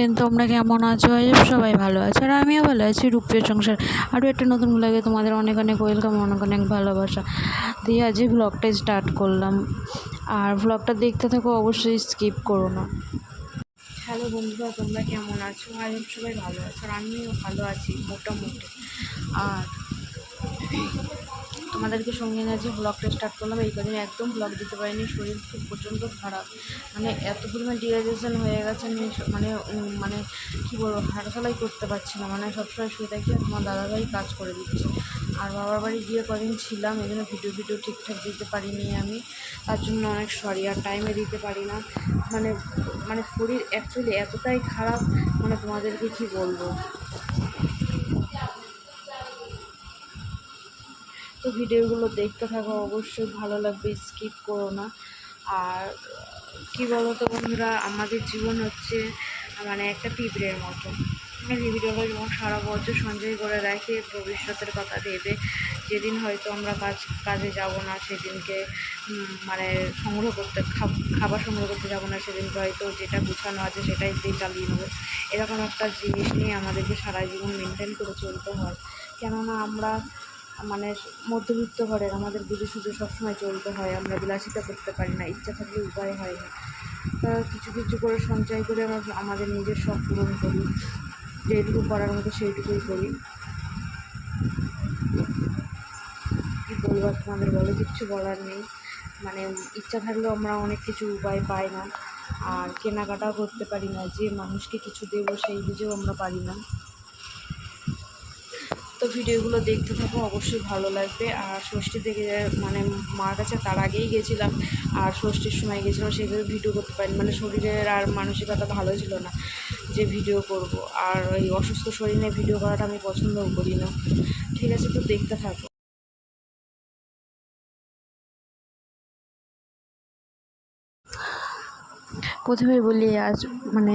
Friend তোমরা কেমন আছো? সবাই ভালো আছে আর আমিও ভালো আছি রূপের সংসার। আরও একটা নতুন লাগে তোমাদের অনেক অনেক ওয়েলকাম অনেক অনেক ভালোবাসা। দিয়ে আজই ব্লগটাই স্টার্ট করলাম। আর ব্লগটা দেখতে থাকো, অবশ্যই স্কিপ করো না। হ্যালো বন্ধুরা, তোমরা কেমন আছো? আজ সবাই ভালো আছো। আর আমিও ভালো আছি, মোটামুটি। আর তোমাদেরকে সঙ্গে নিয়ে যে ব্লগটা স্টার্ট করলাম, এই কদিন একদম ব্লগ দিতে পারিনি, শরীর খুব প্রচণ্ড খারাপ। মানে এত পরিমাণ ডিহাইড্রেশন হয়ে গেছে, আমি মানে মানে কী বলব হাঁটাচলাই করতে পারছি না। মানে সবসময় শুয়ে থাকি আর তোমার দাদাভাই কাজ করে দিচ্ছে। আর বাবার বাড়ি গিয়ে কদিন ছিলাম, এই জন্য ভিডিও ভিডিও ঠিকঠাক দিতে পারিনি আমি। তার জন্য অনেক সরি আর টাইমে দিতে পারি না। মানে মানে শরীর অ্যাকচুয়ালি এতটাই খারাপ মানে তোমাদেরকে কী বলব? তো ভিডিওগুলো দেখতে থাকো, অবশ্যই ভালো লাগবে স্কিপ করো না। আর, কি বলো তো বন্ধুরা, আমাদের জীবন হচ্ছে মানে একটা পিঁপড়ের মতো। মানে পিঁপড়েগুলো যেমন সারা বছর সঞ্চয় করে রাখে ভবিষ্যতের কথা ভেবে যেদিন হয়তো আমরা কাজ, কাজে যাব না, সেদিনকে মানে সংগ্রহ করতে খাবার সংগ্রহ করতে যাব না, সেদিনকে হয়তো যেটা গুছানো আছে সেটাই দিয়ে চালিয়ে নেব। এরকম একটা জিনিস নিয়ে আমাদেরকে সারা জীবন মেনটেন করে চলতে হয়। কেননা আমরা মানে মধ্যবিত্ত ঘরের, আমাদের বুঝে সুঝে সবসময় চলতে হয়, আমরা বিলাসিতা করতে পারি না, ইচ্ছা থাকলে উপায় হয় না। তা কিছু কিছু করে সঞ্চয় করে আমরা আমাদের নিজের শখ পূরণ করি, যেটুকু করার মতো সেইটুকুই করি। কী বলব তোমাদের বলে, কিচ্ছু বলার নেই। মানে ইচ্ছা থাকলেও আমরা অনেক কিছু উপায় পাই না, আর কেনাকাটাও করতে পারি না, যে মানুষকে কিছু দেবো সেই বুঝেও আমরা পারি না। ভিডিওগুলো দেখতে থাকো, অবশ্যই ভালো লাগবে। আর ষষ্ঠী থেকে মানে মার কাছে তার আগেই গেছিলাম, আর ষষ্ঠীর সময় গেছিলাম, সেভাবে ভিডিও করতে পারিনি। মানে শরীরের আর মানসিকতা ভালো ছিল না যে ভিডিও করব। আর ওই অসুস্থ শরীর নিয়ে ভিডিও করাটা আমি পছন্দও করি না। ঠিক আছে, তো দেখতে থাকো। প্রথমেই বলি, আজ মানে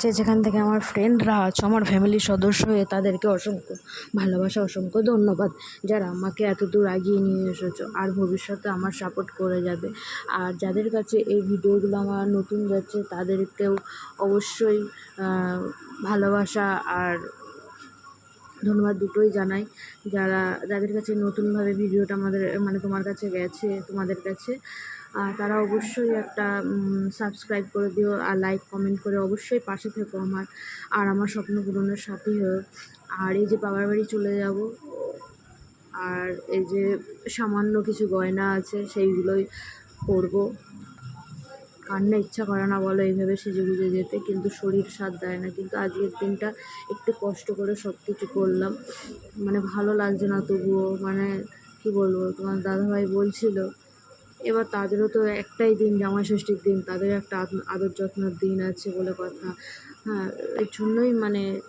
যে যেখান থেকে আমার ফ্রেন্ডরা আছো, আমার ফ্যামিলির সদস্য হয়ে তাদেরকে অসংখ্য ভালোবাসা, অসংখ্য ধন্যবাদ। যারা আমাকে এত দূর আগিয়ে নিয়ে এসেছ, আর ভবিষ্যতে আমার সাপোর্ট করে যাবে। আর যাদের কাছে এই ভিডিওগুলো আমার নতুন যাচ্ছে, তাদেরকেও অবশ্যই ভালোবাসা আর ধন্যবাদ দুটোই জানাই। যারা, যাদের কাছে নতুনভাবে ভিডিওটা আমাদের মানে তোমার কাছে গেছে, তোমাদের কাছে আর তারা অবশ্যই একটা সাবস্ক্রাইব করে দিও আর লাইক কমেন্ট করে অবশ্যই পাশে থেকো আমার আর আমার স্বপ্ন পূরণের সাথী হয়েও আর এই যে বাবার বাড়ি চলে যাব, আর এই যে সামান্য কিছু গয়না আছে সেইগুলোই পরবো। কান্না ইচ্ছা করে না বলো এইভাবে সেজে গুজে যেতে, কিন্তু শরীর সাথ দেয় না। কিন্তু আজকের দিনটা একটু কষ্ট করে সব কিছু করলাম। মানে ভালো লাগছে না তবুও মানে কি বলব, তোমার দাদাভাই বলছিল এবার তাদেরও তো একটাই দিন জামাই ষষ্ঠীর দিন, তাদের একটা আদ- আদর যত্নের দিন আছে বলে কথা। হ্যাঁ এর জন্যই মানে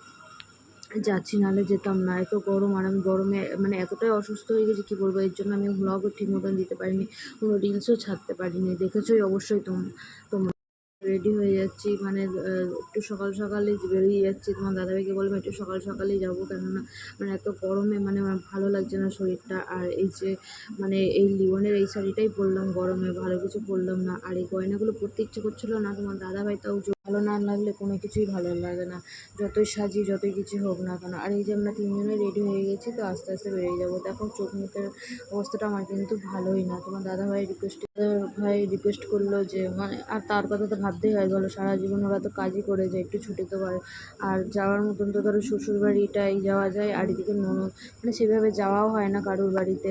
যাচ্ছি, নাহলে যেতাম না। এত গরম আর আমি গরমে মানে এতটাই অসুস্থ হয়ে গেছি, কী বলব? এর জন্য আমি ব্লগও ঠিক মতন দিতে পারিনি, কোনো রিলসও ছাড়তে পারিনি। দেখেছোই অবশ্যই তোম, তোমরা। রেডি হয়ে যাচ্ছি। মানে একটু সকাল সকালে বেরিয়ে যাচ্ছি। তোমার দাদাভাইকে বলব একটু সকাল সকালেই যাব। কেননা মানে এত গরমে মানে আমার ভালো লাগছে না শরীরটা। আর এই যে মানে এই লিওনের এই শাড়িটাই পরলাম গরমে, ভালো কিছু পরলাম না। আর এই গয়নাগুলো পরতে ইচ্ছে করছিল না। তোমার দাদাভাই তাও ভালো না লাগলে কোনো কিছুই ভালো লাগে না। যতই সাজি, যতই কিছু হোক না কেন। আর এই যে আমরা তিনজনে রেডি হয়ে গেছি, তো আস্তে আস্তে বেরিয়ে যাব। দেখো চোখ মুখের অবস্থাটা আমার কিন্তু ভালোই না। তোমার দাদা ভাই রিকোয়েস্ট ভাই রিকোয়েস্ট করল যে মানে আর তার কথা তো ভাবতেই হয়, বলো সারা জীবন ওরা তো কাজই করে যায়, একটু ছুটি তো পারে। আর যাওয়ার মতন তো ধরো শ্বশুর বাড়িটাই যাওয়া যায়, আর এদিকে ননদ মানে সেভাবে যাওয়াও হয় না কারোর বাড়িতে।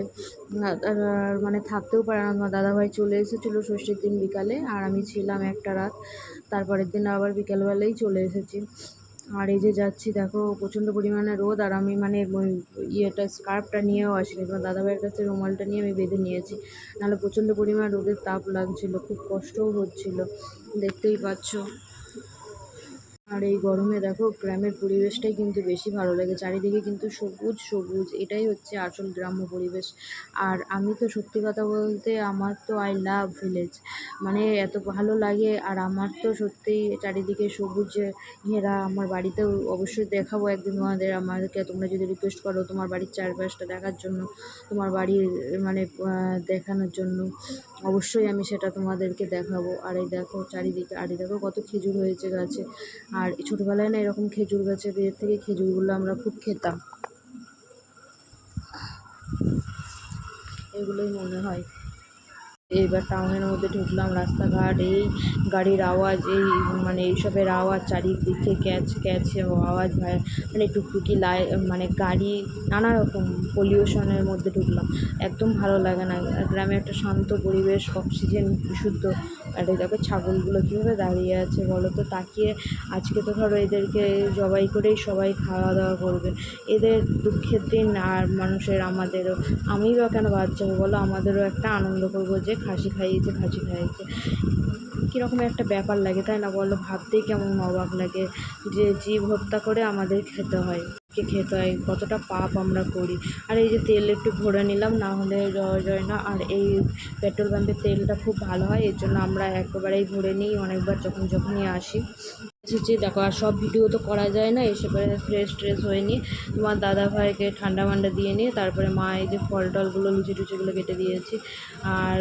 মানে থাকতেও পারে না। আমার দাদাভাই চলে এসেছিল ষষ্ঠীর দিন বিকালে, আর আমি ছিলাম একটা রাত। তারপরের দিন আবার বিকেলবেলাই চলে এসেছি। আর এই যে যাচ্ছি, দেখো, প্রচণ্ড পরিমাণে রোদ, আর আমি মানে ইয়েটা, স্কার্ফটা নিয়েও আসিনি। তোমার দাদাভাইয়ের কাছে রুমালটা নিয়ে আমি বেঁধে নিয়েছি। নাহলে প্রচণ্ড পরিমাণে রোদের তাপ লাগছিল, খুব কষ্টও হচ্ছিল। দেখতেই পাচ্ছ। আর এই গরমে দেখো গ্রামের পরিবেশটাই কিন্তু বেশি ভালো লাগে। চারিদিকে কিন্তু সবুজ সবুজ, এটাই হচ্ছে আসল গ্রাম্য পরিবেশ। আর আমি তো সত্যি কথা বলতে আমার তো আই লাভ ভিলেজ মানে এত ভালো লাগে। আর আমার তো সত্যিই চারিদিকে সবুজে ঘেরা, আমার বাড়িতেও অবশ্যই দেখাবো একদিন তোমাদের। আমাদেরকে তোমরা যদি রিকোয়েস্ট করো তোমার বাড়ির চারপাশটা দেখার জন্য, তোমার বাড়ির মানে দেখানোর জন্য, অবশ্যই আমি সেটা তোমাদেরকে দেখাবো। আর এই দেখো চারিদিকে, আর এই দেখো কত খেজুর হয়েছে গাছে। আর ছোটোবেলায় না এরকম খেজুর গাছের এর থেকে খেজুরগুলো আমরা খুব খেতাম। এগুলোই মনে হয়। এইবার টাউনের মধ্যে ঢুকলাম, রাস্তাঘাট, এই গাড়ির আওয়াজ, এই মানে এইসবের আওয়াজ, চারিদিকে ক্যাচ ক্যাচ আওয়াজ মানে টুকটুকি লাই মানে গাড়ি, নানা রকম পলিউশনের মধ্যে ঢুকলাম। একদম ভালো লাগে না। গ্রামে একটা শান্ত পরিবেশ অক্সিজেন বিশুদ্ধ। আর এই দেখো ছাগলগুলো কীভাবে দাঁড়িয়ে আছে বলো তো, তাকিয়ে আজকে তো ধরো এদেরকে জবাই করেই সবাই খাওয়া দাওয়া করবে। এদের দুঃখের দিন আর মানুষের আমাদেরও। আমিই বা কেন যাব বলো? আমাদেরও একটা আনন্দ করব যে খাসি খাইয়েছে খাসি খাইয়েছে। কীরকম একটা ব্যাপার লাগে, তাই না বলো? ভাবতেই কেমন অবাক লাগে যে জীব হত্যা করে আমাদের খেতে হয়। কে খেতে হয়, কতটা পাপ আমরা করি। আর এই যে তেল একটু ভরে নিলাম, না হলে যায় না। আর এই পেট্রোল পাম্পের তেলটা খুব ভালো হয়, এর জন্য আমরা একেবারেই ভরে নিই অনেকবার যখন যখনই আসি। এসেছি দেখো, আর সব ভিডিও তো করা যায় না, এসে পরে ফ্রেশ ট্রেশ হয়ে নিয়ে তোমার দাদা ভাইকে ঠান্ডা মান্ডা দিয়ে নিয়ে, তারপরে মা এই যে ফল টলগুলো, লুচি টুচিগুলো কেটে দিয়েছি। আর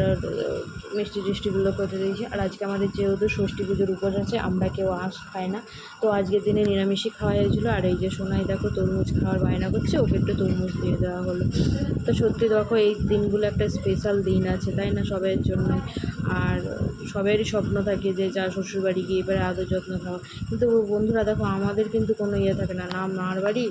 মিষ্টি টিষ্টিগুলো কেটে দিয়েছি। আর আজকে আমাদের যেহেতু ষষ্ঠী পুজোর উপোস আছে, আমরা কেউ আঁশ খাই না। তো আজকের দিনে নিরামিষই খাওয়া হয়েছিলো। আর এই যে সোনাই দেখো তরমুজ খাওয়ার বায়না করছে, ওকে একটু তরমুজ দিয়ে দেওয়া হলো। তো সত্যি দেখো, এই দিনগুলো একটা স্পেশাল দিন আছে, তাই না সবাইয়ের জন্য? আর সবারই স্বপ্ন থাকে যে যা শ্বশুরবাড়ি গিয়ে এবারে আদর যত্ন খাওয়া কিন্তু বন্ধুরা দেখো, আমাদের কিন্তু কোনো ইয়ে থাকে না না মার বাড়ি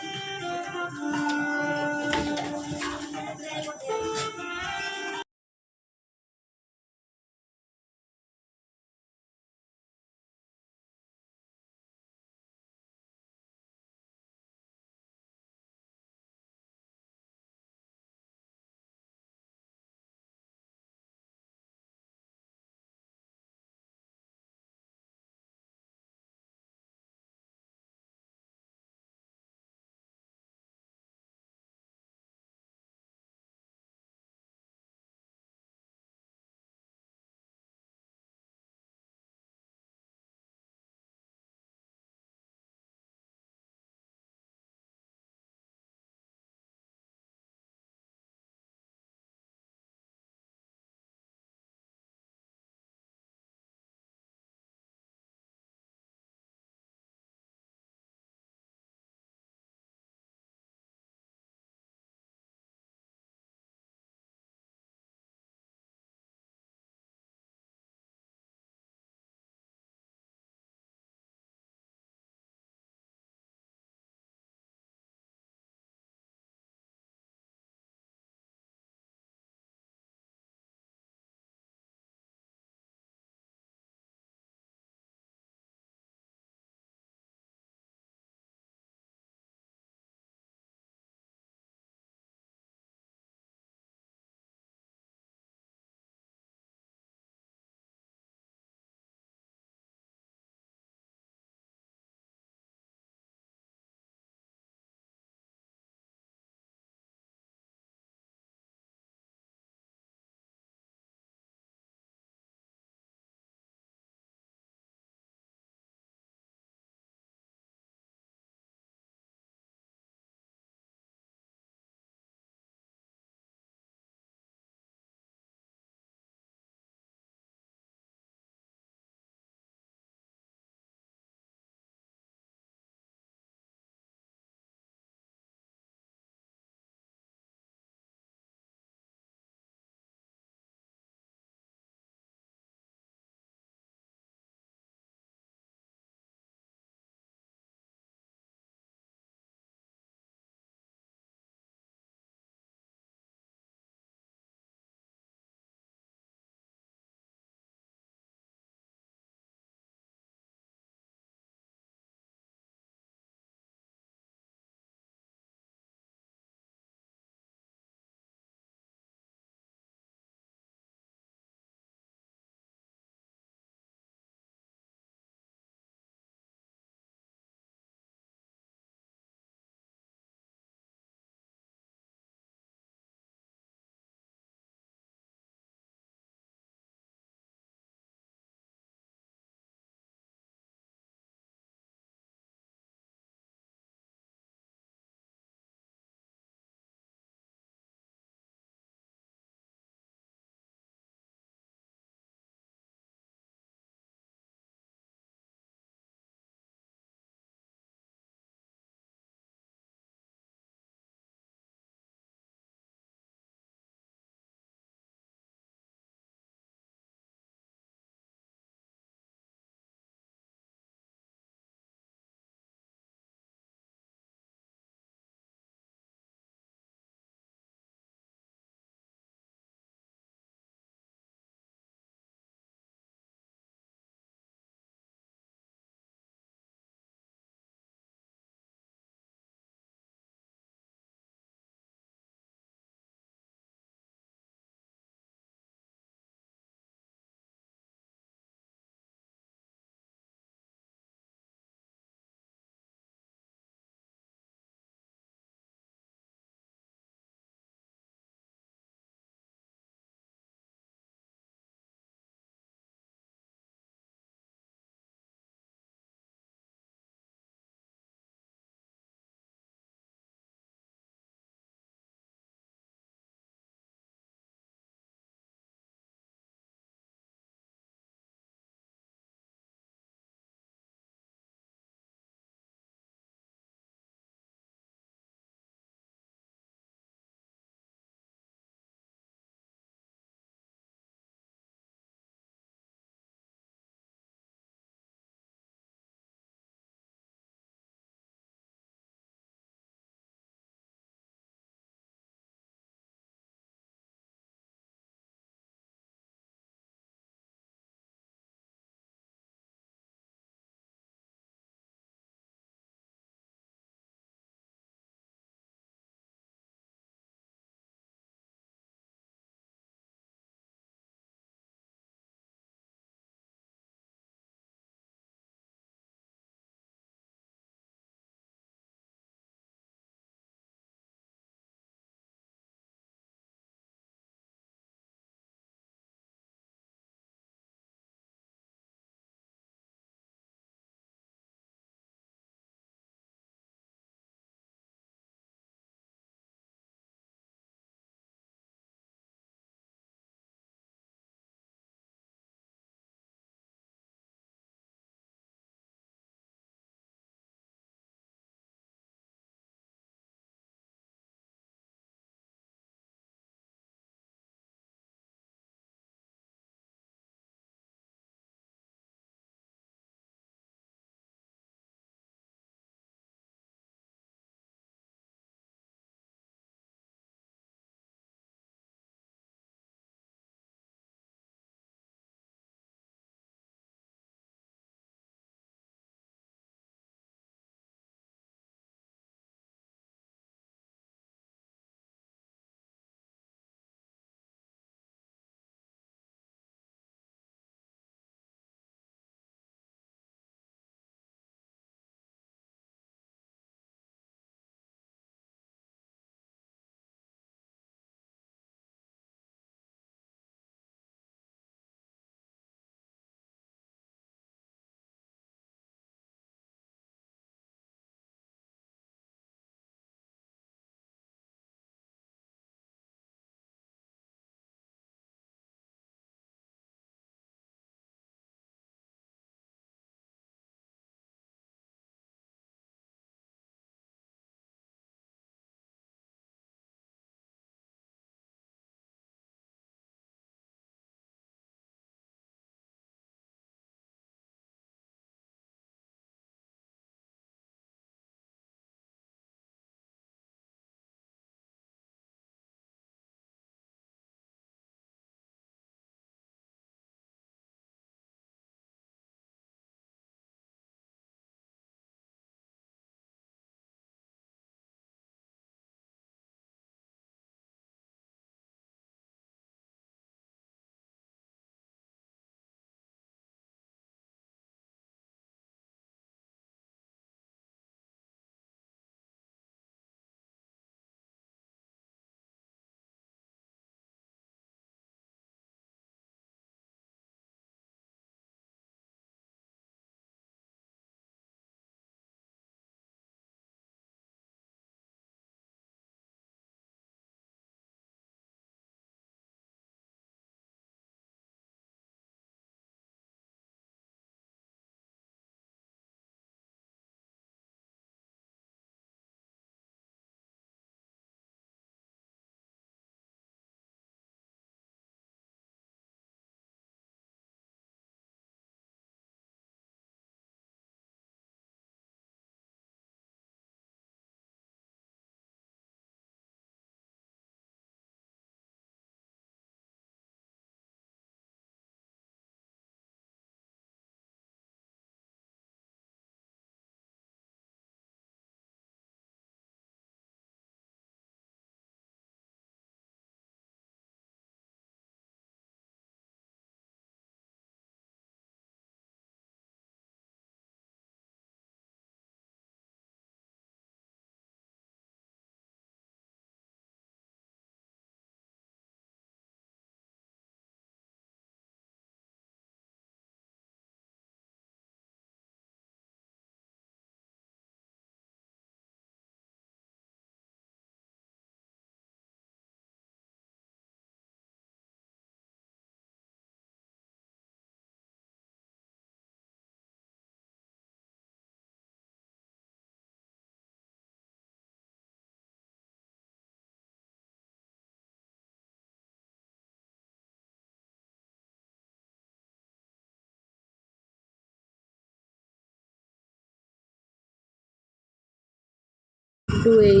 একটু এই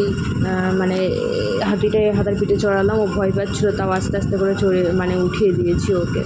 মানে হাতিটায় হাতার পিঠে চড়ালাম, ও ভয় পাচ্ছিলো, তাও আস্তে আস্তে করে চড়ে মানে উঠিয়ে দিয়েছি ওকে।